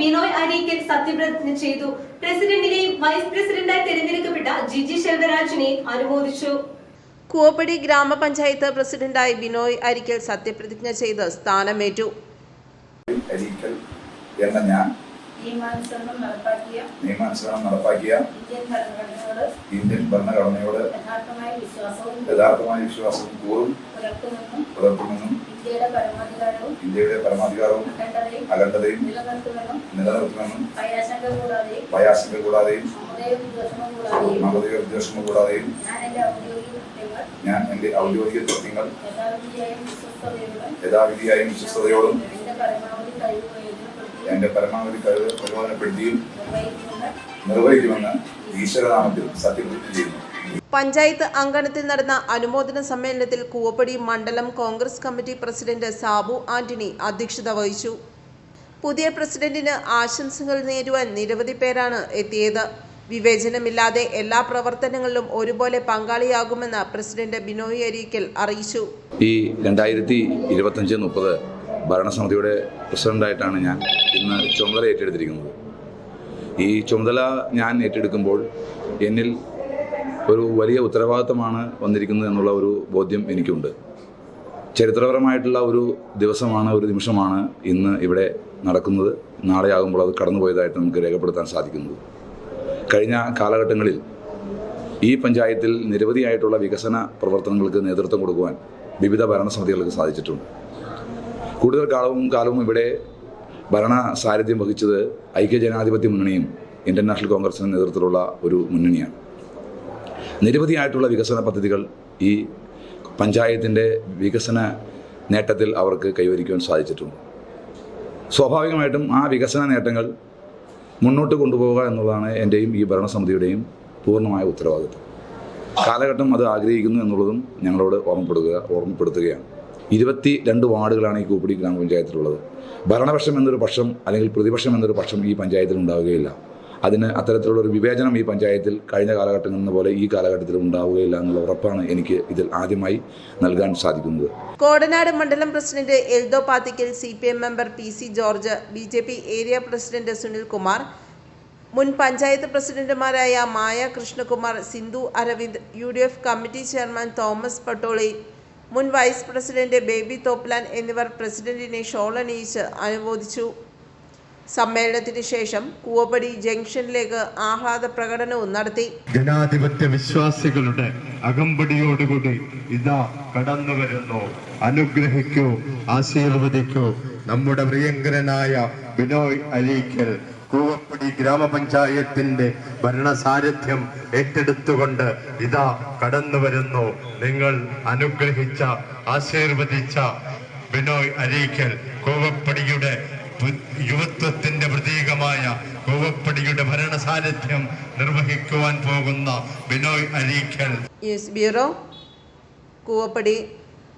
ബിനോയ് അരീക്കൻ സത്യപ്രതിജ്ഞ ചെയ്തു. പ്രസിഡന്റിനെയും വൈസ് പ്രസിഡന്റായി തെരഞ്ഞെടുക്കപ്പെട്ട ജിജി ശെൽവരാജിനെ അനുമോദിച്ചു. കൂവപ്പടി ഗ്രാമപഞ്ചായത്ത് പ്രസിഡന്റായി ബിനോയ് അരിക്കൽ സത്യപ്രതിജ്ഞ ചെയ്ത് സ്ഥാനമേറ്റു. എന്ന ഞാൻ. നിയമാനുസരണം നടപ്പാക്കിയ ഇന്ത്യൻ ഭരണഘടനയോട് യഥാർത്ഥമായ വിശ്വാസവും കൂറും പുലർത്തുമെന്നും ഇന്ത്യയുടെ പരമാധികാരവും ഇന്ത്യയുടെ പരമാധികാരവും അഖണ്ഡതയും നിലനിർത്തുമെന്നും ഭയാശങ്ക കൂടാതെയും മമതയോ വിദ്വേഷമോ കൂടാതെയും ഞാൻ എന്റെ ഔദ്യോഗിക കൃത്യങ്ങൾ യഥാവിധിയായും വിശ്വസ്തയോടും എന്റെ പരമാവധി കഴിവ് പ്രയോജനപ്പെടുത്തിയും നിർവഹിക്കുമെന്ന് ഈശ്വരനാമത്തിൽ സത്യപ്രതിജ്ഞ ചെയ്യുന്നു. പഞ്ചായത്ത് അങ്കണത്തിൽ നടന്ന അനുമോദന സമ്മേളനത്തിൽ കൂവപ്പടി മണ്ഡലം കോൺഗ്രസ് കമ്മിറ്റി പ്രസിഡന്റ് സാബു ആന്റണി അധ്യക്ഷത വഹിച്ചു. പുതിയ പ്രസിഡന്റിന് ആശംസകൾ നേരുവാൻ നിരവധി പേരാണ് എത്തിയത്. വിവേചനമില്ലാതെ എല്ലാ പ്രവർത്തനങ്ങളിലും ഒരുപോലെ പങ്കാളിയാകുമെന്ന് പ്രസിഡന്റ് ബിനോയ് അരീക്കൽ അറിയിച്ചു. ഈ രണ്ടായിരത്തി ഇരുപത്തഞ്ച് മുപ്പത് ഭരണസമിതിയുടെ പ്രസിഡന്റായിട്ടാണ് ഞാൻ ഇന്ന് ചുമതല ഏറ്റെടുത്തിരിക്കുന്നത്. ഈ ചുമതല ഞാൻ ഏറ്റെടുക്കുമ്പോൾ എന്നിൽ ഒരു വലിയ ഉത്തരവാദിത്തമാണ് വന്നിരിക്കുന്നത് എന്നുള്ള ഒരു ബോധ്യം എനിക്കുണ്ട്. ചരിത്രപരമായിട്ടുള്ള ഒരു ദിവസമാണ് ഒരു നിമിഷമാണ് ഇന്ന് ഇവിടെ നടക്കുന്നത്. നാളെയാകുമ്പോൾ അത് കടന്നുപോയതായിട്ട് നമുക്ക് രേഖപ്പെടുത്താൻ സാധിക്കുന്നത് കഴിഞ്ഞ കാലഘട്ടങ്ങളിൽ ഈ പഞ്ചായത്തിൽ നിരവധിയായിട്ടുള്ള വികസന പ്രവർത്തനങ്ങൾക്ക് നേതൃത്വം കൊടുക്കുവാൻ വിവിധ ഭരണസമിതികൾക്ക് സാധിച്ചിട്ടുണ്ട്. കൂടുതൽ കാലവും കാലവും ഇവിടെ ഭരണ സാരഥ്യം വഹിച്ചത് ഐക്യജനാധിപത്യ മുന്നണിയും ഇന്ത്യൻ നാഷണൽ കോൺഗ്രസിന്റെ നേതൃത്വത്തിലുള്ള ഒരു മുന്നണിയാണ്. നിരവധിയായിട്ടുള്ള വികസന പദ്ധതികൾ ഈ പഞ്ചായത്തിന്റെ വികസന നേട്ടത്തിൽ അവർക്ക് കൈവരിക്കുവാൻ സാധിച്ചിട്ടുണ്ട്. സ്വാഭാവികമായിട്ടും ആ വികസന നേട്ടങ്ങൾ മുന്നോട്ട് കൊണ്ടുപോവുക എന്നുള്ളതാണ് എന്റെയും ഈ ഭരണസമിതിയുടെയും പൂർണമായ ഉത്തരവാദിത്വം. കാലഘട്ടം അത് ആഗ്രഹിക്കുന്നു എന്നുള്ളതും ഞങ്ങളോട് ഓർമ്മപ്പെടുക ഓർമ്മപ്പെടുത്തുകയാണ്. ഇരുപത്തി രണ്ട് വാർഡുകളാണ് ഈ കൂപ്പിടി ഗ്രാമപഞ്ചായത്തിലുള്ളത്. ഭരണപക്ഷം എന്നൊരു പക്ഷം അല്ലെങ്കിൽ പ്രതിപക്ഷം എന്നൊരു പക്ഷം ഈ പഞ്ചായത്തിൽ ഉണ്ടാവുകയില്ല. അതിന് അത്തരത്തിലുള്ള ഒരു വിവേചനം ഈ പഞ്ചായത്തിൽ കഴിഞ്ഞ കാലഘട്ടങ്ങളിൽ നിന്ന് പോലെ ഈ കാലഘട്ടത്തിൽ ഉണ്ടാവുകയില്ല എന്നുള്ള ഉറപ്പാണ് എനിക്ക് ഇതിൽ ആദ്യമായി നൽകാൻ സാധിക്കുന്നത്. കോടനാട് മണ്ഡലം president Eldho Pathikkal C P M member P C George B J P area president Sunil Kumar മുൻ പഞ്ചായത്ത് പ്രസിഡന്റുമാരായ Maya Krishnakumar Sindhu Aravind U D F committee chairman Thomas Pattoli മുൻ വൈസ് പ്രസിഡന്റ് ബേബി തോപ്ലാൻ എന്നിവർ പ്രസിഡന്റിനെ ഷോളണിയിച്ച് അനുമോദിച്ചു. സമ്മേളനത്തിന് ശേഷം കൂവപ്പടി ജംഗ്ഷനിലേക്ക് ആഹ്ലാദ പ്രകടനവും നടത്തി. ജനാധിപത്യ വിശ്വാസികളുടെ അകമ്പടിയോടുകൂടി ഇതാ കടന്നു വരുന്നു. അനുഗ്രഹിക്കൂ ആശീർവദിക്കൂ. നമ്മുടെ പ്രിയങ്കരനായ ബിനോയ് അലീഖൽ കൂവപ്പടി ഗ്രാമപഞ്ചായത്തിന്റെ ഭരണസാരഥ്യം ഏറ്റെടുത്തുകൊണ്ട് ഇതാ കടന്നു വരുന്നു. നിങ്ങൾ അനുഗ്രഹിച്ച ആശീർവദിച്ച ബിനോയ് അരീക്കൽ കൂവപ്പടിയുടെ യുവത്വത്തിന്റെ പ്രതീകമായ കൂവപ്പടിയുടെ ഭരണസാരഥ്യം നിർവഹിക്കുവാൻ പോകുന്ന ബിനോയ് ന്യൂസ് ബ്യൂറോ കൂവപ്പടി.